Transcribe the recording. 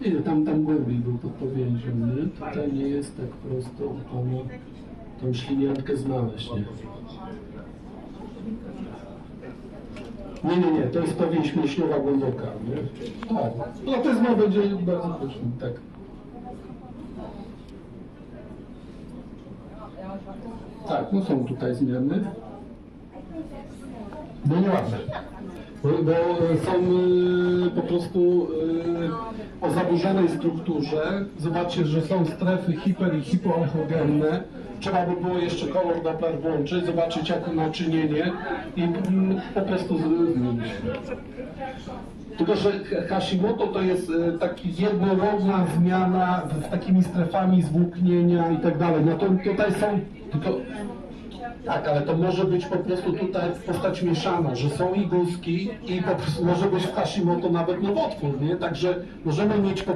Nie, tam, tam głębiej był pod? Tutaj nie jest tak prosto u tą śliniankę znaleźć, nie? Nie, nie, nie, to jest powięź mięśniowa głęboka, nie? Tak, platyzma będzie bardzo proszę, tak. Tak, no są tutaj zmiany. No nieładne. Bo, bo są y, po prostu y, zaburzonej strukturze. Zobaczcie, że są strefy hiper i hipoechogenne. Trzeba by było jeszcze kolor Doppler włączyć, zobaczyć jakie naczynienie i mm, po prostu zmienić. Tylko, że Hashimoto to jest e, taki jednorodna zmiana z takimi strefami zwłóknienia i tak dalej. No to tutaj są tylko tak, ale to może być po prostu tutaj postać mieszana, że są i guzki i po prostu może być w Hashimoto nawet nowotwór, nie? Także możemy mieć po